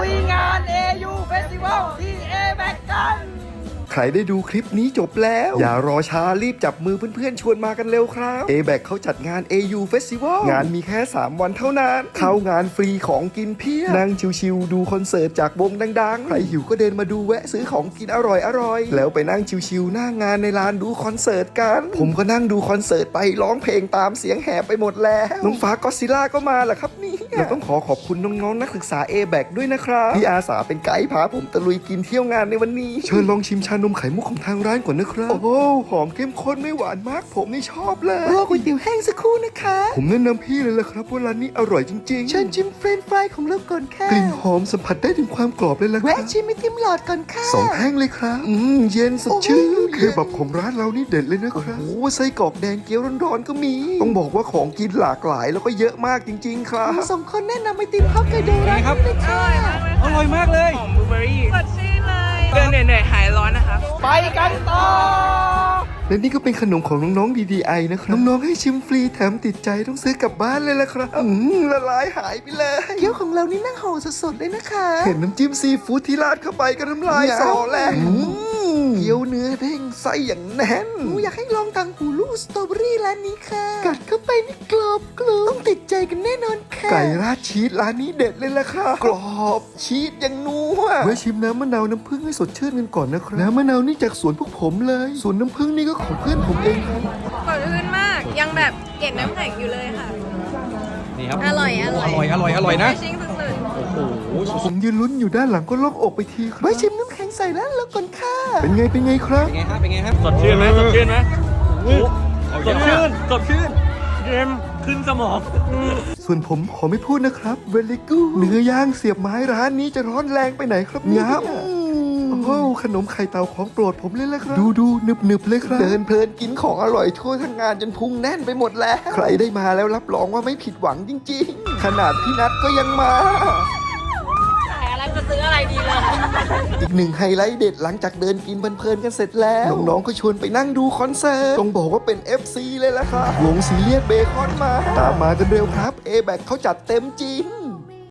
ลุยงาน AU Festival ที่ a b a c กันใครได้ดูคลิปนี้จบแล้ว อย่ารอช้ารีบจับมือเพื่อนๆ ชวนมากันเร็วครับ a b a c เขาจัดงาน AU Festival งานมีแค่ 3 วันเท่านั้น เข้างานฟรีของกินเพียบนั่งชิวๆดูคอนเสิร์ตจากวงดังๆ ใครหิวก็เดินมาดูแวะซื้อของกินอร่อยๆ แล้วไปนั่งชิวๆหน้างานในลานดูคอนเสิร์ตกัน ผมก็นั่งดูคอนเสิร์ตไปร้องเพลงตามเสียงแหบไปหมดแล้วน้องฟ้าก็ซิล่าก็มาแหละครับ นี่เราต้องขอขอบคุณน้องๆนักศึกษา a b a c ด้วยนะครับที่อาสาเป็นไกด์พาผมตะลุยกินเที่ยวงานในวันนี้ เชิญลองชิมชานมไข่มุกของทางร้านก่อนนะครับ โอ้โหหอมเข้มข้นไม่หวานมาก ผมนี่ชอบเลยรอก๋วยเตี๋ยวแห้งสักครู่นะคะ ผมแนะนำพี่เลยละครับว่าร้านนี้อร่อยจริงๆเชิญชิมเฟรนช์ฟรายของเราก่อนค่ะกลิ่นหอมสัมผัสได้ถึงความกรอบเลยละแวะชิมไอติมหลอดก่อนค่ะสองแท่งเลยครับ อืมเย็นสดชื่นเคบับของร้านเรานี่เด็ดเลยนะครับโอ้โหไส้กรอกแดงเกี๊ยวร้อนๆก็มี ต้องบอกว่าของกินหลากหลายแล้วก็เยอะมากจริง ๆ ครับสองคนแนะนำไอติมฮอกไกโดร้านนี้เลยค่ะอร่อยมากเลยหอมบลูเบอรี่สดชื่นเลยเดินเหนื่อยๆหายร้อนนะคะ ไปกันต่อ และนี่ก็เป็นขนมของน้องๆ DDI นะครับ น้องๆ ให้ชิมฟรีแถมติดใจต้องซื้อกลับบ้านเลยละครับอืมละลายหายไปเลยเกี๊ยวของเรานี่นั่งห่อสดๆเลยนะคะ เห็นน้ำจิ้มซีฟู้ดที่ราดเข้าไปก็น้ำลายสอแล้ว ส้อย่างแน่นหนูอยากให้ลองตังหูลูกสตรอเบอรี่ร้านนี้ค่ะ กัดเข้าไปนี่กรอบกรุบต้องติดใจกันแน่นอนค่ะ ไก่ราดชีสร้านนี้เด็ดเลยละค่ะ กรอบชีสอย่างนัวเมื่อชิมน้ำมะนาวน้ำผึ้งให้สดชื่นกันก่อนนะครับ น้ำมะนาวนี่จากสวนพวกผมเลย ส่วนน้ำผึ้งนี่ก็ของเพื่อนผมเองครับสดชื่นมาก ยังแบบเกล็ดน้ำแข็งอยู่เลยค่ะ นี่ครับ อร่อย อร่อย อร่อย อร่อยอร่อยนะชิงสุดโอ้โห ผมยืนลุ้นอยู่ด้านหลังก็โล่งอกไปทีครับไว้ชิมน้ำแข็งใส่แล้วแล้วก่อนค่ะ เป็นไงเป็นไงครับ เป็นไงฮะเป็นไงครับสดชื่นไหมสดชื่นไหมโอ้โหเอาสเยดอะชื่มากนสดชื่นเกมขึ้นสมอง ส่วนผมขอไม่พูดนะครับ เวลิกูเนื้อย่างเสียบไม้ร้านนี้จะร้อนแรงไปไหนครับเนี่ยโอ้โหขนมไข่เต่าของโปรดผมเลยละครับ ดูดูหนึบหนึบๆเลยครับ เดินเพลินกินของอร่อยทั่วทั้งงานจนพุงแน่นไปหมดแล้ว ใครได้มาแล้วรับรองว่าไม่ผิดหวังจริง ๆ ขนาดพี่นัทก็ยังมา อีกหนึ่งไฮไลท์เด็ดหลังจากเดินกินเพลินๆกันเสร็จแล้ว น้องๆก็ชวนไปนั่งดูคอนเสิร์ตต้องบอกว่าเป็น FC เลยล่ะค่ะวงซีเรียสเบคอนมา ตามมากันเร็วครับ a b a c เขาจัดเต็มจริง